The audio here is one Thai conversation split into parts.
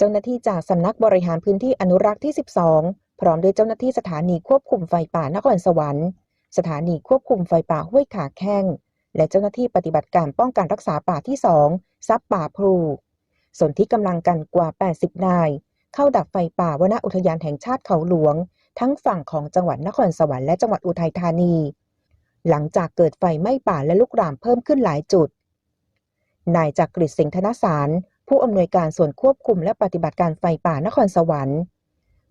เจ้าหน้าที่จากสำนักบริหารพื้นที่อนุรักษ์ที่ 12 พร้อมด้วยเจ้าหน้าที่สถานีควบคุมไฟป่านครสวรรค์ สถานีควบคุมไฟป่าห้วยขาแข้ง และเจ้าหน้าที่ปฏิบัติการป้องกันรักษาป่าที่ 2 ซับป่าพลูส่วนที่กำลังกันกว่า 80 นาย เข้าดับไฟป่าวนอุทยานแห่งชาติเขาหลวง ทั้งฝั่งของจังหวัดนครสวรรค์และจังหวัดอุทัยธานี หลังจากเกิดไฟไหม้ป่าและลุกรามเพิ่มขึ้นหลายจุด นายจักริดสิงห์ธนสาร ผู้อำนวยการส่วนควบคุมและปฏิบัติการไฟป่านครสวรรค์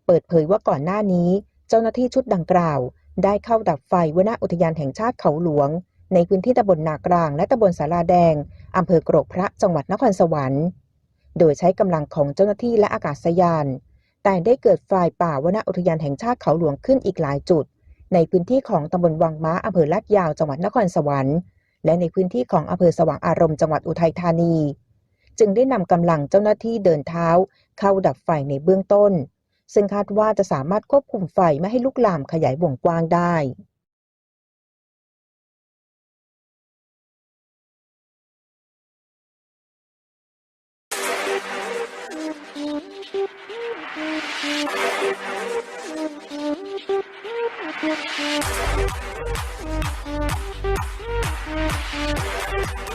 เปิดเผยว่าก่อนหน้านี้ เจ้าหน้าที่ชุดดังกล่าว ได้เข้าดับไฟวนอุทยานแห่งชาติเขาหลวง ในพื้นที่ตำบลนากลางและตำบลสาราแดงอำเภอกรกพระจังหวัดนครสวรรค์ โดยใช้กำลังของเจ้าหน้าที่และอากาศยาน แต่ได้เกิดไฟป่าวนอุทยานแห่งชาติเขาหลวงขึ้นอีกหลายจุด ในพื้นที่ของตำบลวังม้าอำเภอลาดยาวจังหวัดนครสวรรค์ และในพื้นที่ของอำเภอสว่างอารมณ์จังหวัดอุทัยธานี จึงได้นำกำลังเจ้าหน้าที่เดินเท้า เข้าดับไฟในเบื้องต้น ซึ่งคาดว่าจะสามารถควบคุมไฟไม่ให้ลุกลามขยายวงกว้างได้ Thank you.